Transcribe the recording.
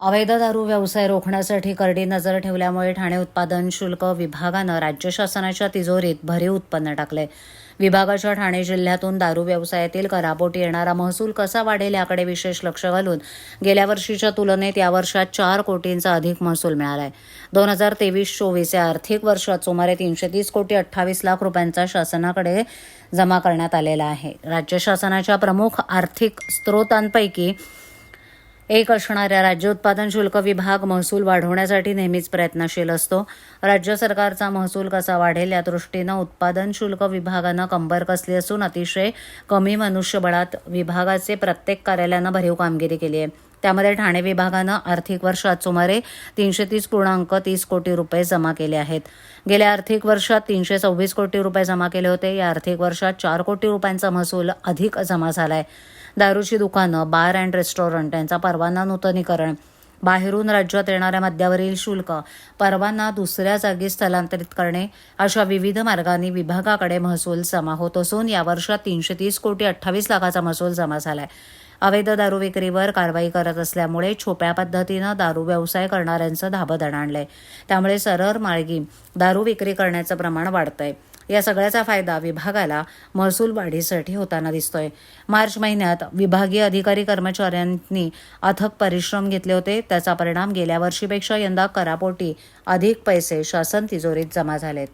अवैध दारू व्यवसाय रोखण्यासाठी करडी नजर ठेवल्यामुळे ठाणे उत्पादन शुल्क विभागानं राज्य शासनाच्या तिजोरीत भरीव उत्पन्न टाकले विभागाच्या ठाणे जिल्ह्यातून दारू व्यवसायातील करापोटी येणारा महसूल कसा वाढेल याकडे विशेष लक्ष घालून गेल्या वर्षीच्या तुलनेत या वर्षात चार कोटींचा अधिक महसूल मिळालाय. दोन हजार तेवीस चोवीस या आर्थिक वर्षात सुमारे तीनशे तीस कोटी अठ्ठावीस लाख रुपयांचा शासनाकडे जमा करण्यात आलेला आहे. राज्य शासनाच्या प्रमुख आर्थिक स्त्रोतांपैकी एक असणाऱ्या राज्य उत्पादन शुल्क विभाग महसूल वाढवण्यासाठी नेहमीच प्रयत्नशील असतो. राज्य सरकारचा महसूल कसा वाढेल या दृष्टीनं उत्पादन शुल्क विभागानं कंबर कसली असून अतिशय कमी मनुष्यबळात विभागाचे प्रत्येक कार्यालयानं भरीव कामगिरी केली आहे. त्यामध्ये ठाणे विभागानं आर्थिक वर्षात सुमारे तीनशे तीस पूर्णांक तीस कोटी रुपये जमा केले आहेत. गेल्या आर्थिक वर्षात तीनशे सव्वीस कोटी रुपये जमा केले होते. या आर्थिक वर्षात चार कोटी रुपयांचा महसूल अधिक जमा झालाय. दारूची दुकानं बार अँड रेस्टॉरंट यांचा परवाना नूतनीकरण. बाहेरून राज्यात येणाऱ्या मद्यावरील शुल्क परवाना दुसऱ्या जागी स्थलांतरित करणे अशा विविध मार्गांनी विभागाकडे महसूल जमा होत असून या वर्षात तीनशे तीस कोटी अठ्ठावीस लाखाचा महसूल जमा झालाय. अवैध दारू विक्रीवर कारवाई करत असल्यामुळे छोप्या पद्धतीनं दारू व्यवसाय करणाऱ्यांचं धाबदण आणलंय. त्यामुळे सरळ मार्गी दारू विक्री करण्याचं प्रमाण वाढतंय. या सगळ्याचा फायदा विभागाला महसूल वाढीसाठी होताना दिसतोय. मार्च महिन्यात विभागीय अधिकारी कर्मचाऱ्यांनी अथक परिश्रम घेतले होते. त्याचा परिणाम गेल्या वर्षीपेक्षा यंदा करापोटी अधिक पैसे शासन तिजोरीत जमा झालेत.